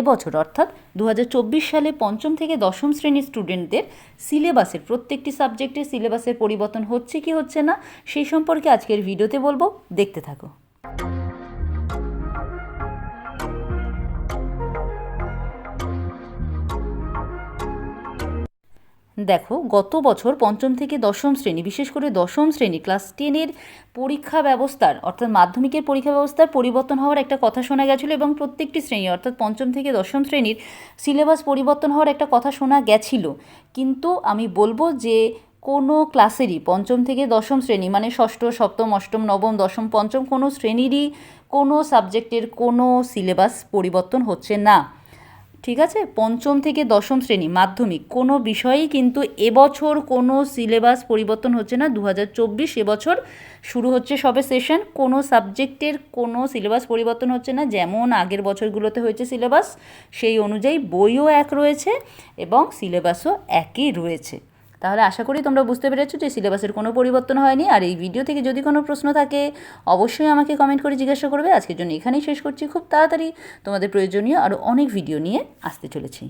এবছর অর্থাৎ দু হাজার চব্বিশ সালে পঞ্চম থেকে দশম শ্রেণির স্টুডেন্টদের সিলেবাসের প্রত্যেকটি সাবজেক্টের সিলেবাসের পরিবর্তন হচ্ছে কি হচ্ছে না, সেই সম্পর্কে আজকের ভিডিওতে বলব। দেখতে থাকো। দেখো, গত বছর পঞ্চম থেকে দশম শ্রেণি, বিশেষ করে দশম শ্রেণি, ক্লাস টেনের পরীক্ষা ব্যবস্থার, অর্থাৎ মাধ্যমিকের পরীক্ষা ব্যবস্থার পরিবর্তন হওয়ার একটা কথা শোনা গেছিল এবং প্রত্যেকটি শ্রেণি, অর্থাৎ পঞ্চম থেকে দশম শ্রেণির সিলেবাস পরিবর্তন হওয়ার একটা কথা শোনা গেছিল। কিন্তু আমি বলব যে, কোনো ক্লাসেরই পঞ্চম থেকে দশম শ্রেণি মানে ষষ্ঠ, সপ্তম, অষ্টম, নবম, দশম, পঞ্চম, কোনো শ্রেণীরই কোনো সাবজেক্টের কোনো সিলেবাস পরিবর্তন হচ্ছে না। ঠিক আছে? পঞ্চম থেকে দশম শ্রেণি মাধ্যমিক। কোনো বিষয়েই কিন্তু এবছর কোনো সিলেবাস পরিবর্তন হচ্ছে না। দু হাজার চব্বিশ এবছর শুরু হচ্ছে সবে সেশন। কোনো সাবজেক্টের কোনো সিলেবাস পরিবর্তন হচ্ছে না। যেমন আগের বছরগুলোতে হয়েছে সিলেবাস, সেই অনুযায়ী বইও এক রয়েছে এবং সিলেবাসও একই রয়েছে। তাহলে আশা করি তোমরা বুঝতে পেরেছ যে সিলেবাসের কোনো পরিবর্তন হয়নি। আর এই ভিডিও থেকে যদি কোনো প্রশ্ন থাকে, অবশ্যই আমাকে কমেন্ট করে জিজ্ঞাসা করবে। আজকের জন্য এখানেই শেষ করছি। খুব তাড়াতাড়ি তোমাদের প্রয়োজনীয় আরও অনেক ভিডিও নিয়ে আসতে চলেছি।